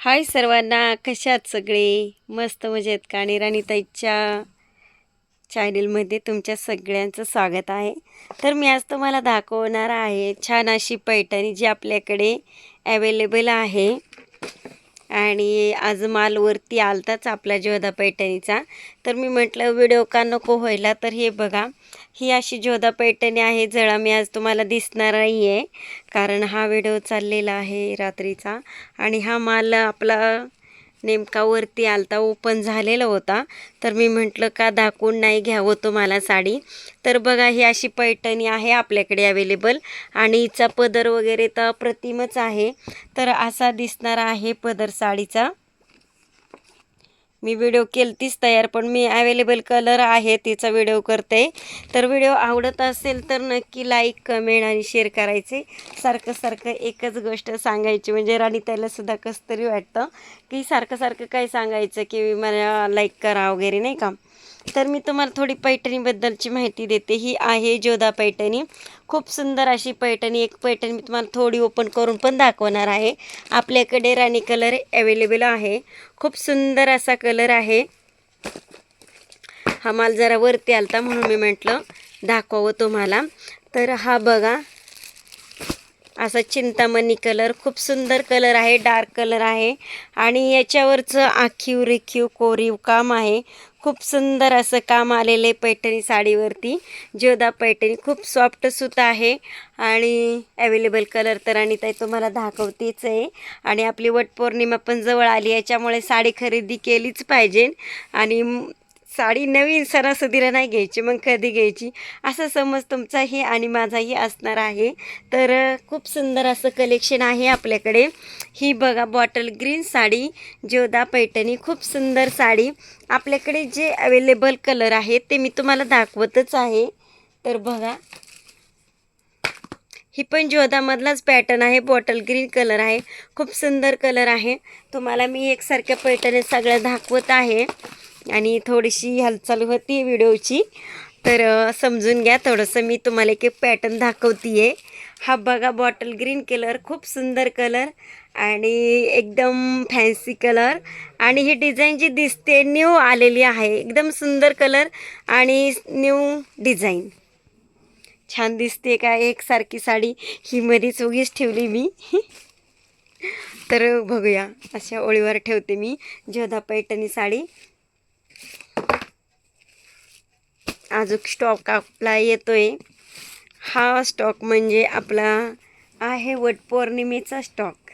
हाय सर्वांना कशात सगळे? मस्त मजेत का? आणि राणीताईच्या चॅनलमध्ये तुमच्या सगळ्यांचं स्वागत आहे. तर मी आज तुम्हाला दाखवणार आहे छान अशी पैठणी जी आपल्याकडे अवेलेबल आहे. आणि आज मालवरती आलताच आपला जोधा पैठणीचा तर मी म्हटलं व्हिडिओ का नको व्हायला? तर हे बघा ही अशी जोधा पैठणी आहे जळा मी आज तुम्हाला दिसणार नाही आहे कारण हा व्हिडिओ चाललेला आहे रात्रीचा. आणि हा माल आपला नेमका वरती आलता ओपन झालेला होता. तर मी म्हटलं का दाखवून नाही घ्यावं तुम्हाला साडी? तर बघा ही अशी पैठणी आहे आपल्याकडे अवेलेबल आणि हिचा पदर वगैरे तर प्रतिमच आहे. तर असा दिसणार आहे पदर साडीचा. मी व्हिडिओ केलतीच तयार पण मी अवेलेबल कलर आहे तिचा व्हिडिओ करते. तर व्हिडिओ आवडत असेल तर नक्की लाईक कमेंट आणि शेअर करायचे. सारखं सारखं एकच गोष्ट सांगायची म्हणजे राणी त्याला सुद्धा कसं तरी वाटतं की सारखं सारखं काय सांगायचं की मला लाईक करा वगैरे नाही का? तर मी तुम्हाला थोडी पैठणीबद्दलची माहिती देते. ही आहे जोधा पैठणी. खूप सुंदर अशी पैठणी. एक पैठणी मी तुम्हाला थोडी ओपन करून पण दाखवणार आहे. आपल्याकडे राणी कलर अवेलेबल आहे. खूप सुंदर असा कलर आहे. हा माल जरा वरती आलता म्हणून मी म्हटलं दाखवावं तुम्हाला. तर हा बघा. असा चिंतामणी कलर. खूप सुंदर कलर आहे. डार्क कलर आहे. आणि याच्यावरचं आखीव रेखीव कोरीव काम आहे. खूप सुंदर असं काम आलेलं आहे पैठणी साडीवरती. जोधा पैठणी खूप सॉफ्ट सूत आहे आणि अवेलेबल कलर तर आणि ताई तुम्हाला दाखवतेच आहे. आणि आपली वटपौर्णिमा पण जवळ आली याच्यामुळे साडी खरेदी केलीच पाहिजे. आणि साडी नवीन सणासुदीला नाही घ्यायची मग कधी घ्यायची? असं समज तुमचाही आणि माझाही असणार आहे. तर खूप सुंदर असं कलेक्शन आहे आपल्याकडे. ही बघा बॉटल ग्रीन साडी जोधा पैठणी खूप सुंदर साडी. आपल्याकडे जे अवेलेबल कलर आहेत ते मी तुम्हाला दाखवतच आहे. तर बघा. ही पण जोधामधलाच पॅटर्न आहे बॉटल ग्रीन कलर आहे. खूप सुंदर कलर आहे. तुम्हाला मी एकसारख्या पैठणी सगळ्या दाखवत आहे. आणि थोडीशी हालचाल होती व्हिडिओची. तर समजून घ्या थोडंसं मी तुम्हाला एक पॅटर्न दाखवते आहे हा बघा बॉटल ग्रीन कलर खूप सुंदर कलर आणि एकदम फॅन्सी कलर आणि ही डिझाईन जी दिसते न्यू आलेली आहे. एकदम सुंदर कलर आणि न्यू डिझाईन छान दिसते का? एकसारखी साडी ही मध्येच उगीच ठेवली मी. तर बघूया अशा ओळीवर ठेवते मी जोधा पैठणी साडी. अजून स्टॉक आपला येतो आहे हा स्टॉक म्हणजे आपला आहे वटपौर्णिमेचा स्टॉक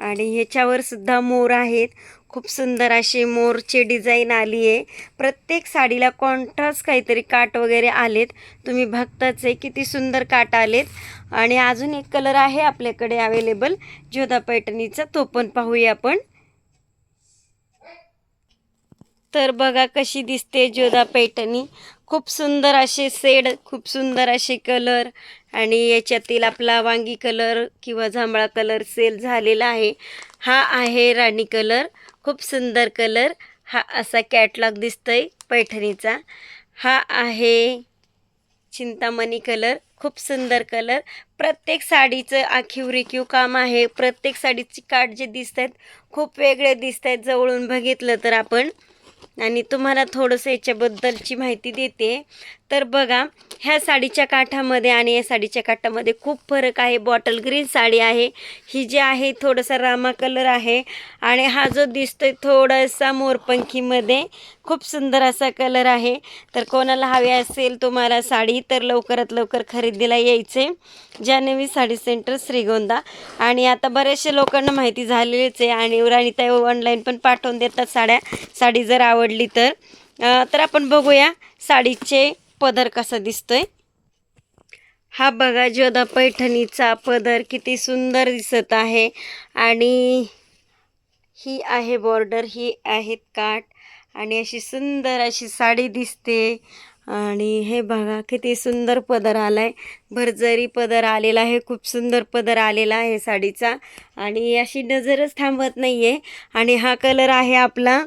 आणि ह्याच्यावर सुद्धा मोर आहेत. खूप सुंदर अशी मोरची डिझाईन आली आहे प्रत्येक साडीला कॉन्ट्रास्ट काहीतरी काट वगैरे आलेत. तुम्ही बघताच आहे किती सुंदर काट आलेत. आणि अजून एक कलर आहे आपल्याकडे अवेलेबल जोधा पैठणीचा तो पण पाहूया आपण. तर बघा कशी दिसते जोधा पैठणी. खूप सुंदर असे सेड खूप सुंदर असे कलर आणि याच्यातील आपला वांगी कलर किंवा जांभळा कलर सेल झालेला आहे. हा आहे राणी कलर. खूप सुंदर कलर. हा असा कॅटलॉग दिसतोय पैठणीचा. हा आहे चिंतामणी कलर. खूप सुंदर कलर. प्रत्येक साडीचं आखीव रिखीव काम आहे. प्रत्येक साडीची काठ जे दिसत आहेत खूप वेगळे दिसत आहेत जवळून बघितलं तर आपण आणि तुम्हाला थोडंसं याच्याबद्दलची माहिती देते. तर बघा ह्या साडीच्या काठामध्ये आणि या साडीच्या काठामध्ये खूप फरक आहे. बॉटल ग्रीन साडी आहे. ही जी आहे थोडासा रामा कलर आहे. आणि हा जो दिसतोय थोडासा मोरपंखीमध्ये खूप सुंदर असा कलर आहे. तर कोणाला हवे असेल तुम्हाला साडी तर लवकरात लवकर खरेदीला यायचे. जानेवी साडी सेंटर श्रीगोंदा. आणि आता बऱ्याचशा लोकांना माहिती झालेलीच आहे. आणि राणीताई ऑनलाईन पण पाठवून देतात साड्या. साडी जर आवडली तर. तर आपण बघूया साडीचे पदर कसा दिसतोय. हा बघा जोधा पैठणीचा पदर किती सुंदर दिसत आहे. आणि ही आहे बॉर्डर ही आहेत काठ. आणि अशी सुंदर अशी साडी दिसते. आणि हे बघा किती सुंदर पदर आला आहे भरजरी पदर आलेला आहे खूप सुंदर पदर आलेला आहे साडीचा. आणि अशी नजरच थांबत नाही आहे आणि हा कलर आहे आपला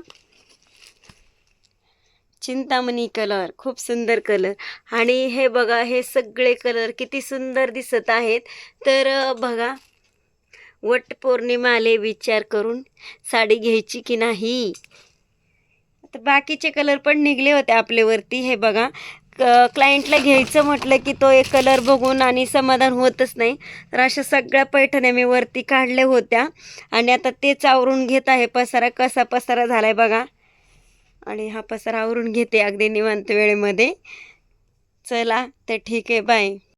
चिंतामणी कलर खूप सुंदर कलर. आणि हे बघा हे सगळे कलर किती सुंदर दिसत आहेत. तर बघा वटपौर्णिमा आले विचार करून साडी घ्यायची की नाही? आता बाकीचे कलर पण निघले होते आपल्यावरती. हे बघा क क्लायंटला घ्यायचं म्हटलं की तो एक कलर बघून आणि समाधान होतच नाही. तर अशा सगळ्या पैठण्या मी वरती काढल्या होत्या. आणि आता तेच आवरून घेत आहे. पसारा कसा पसारा झाला आहे बघा. आणि हा पसारा आवरून घेते अगदी निवांत वेळेमध्ये. चला तर ठीक आहे बाय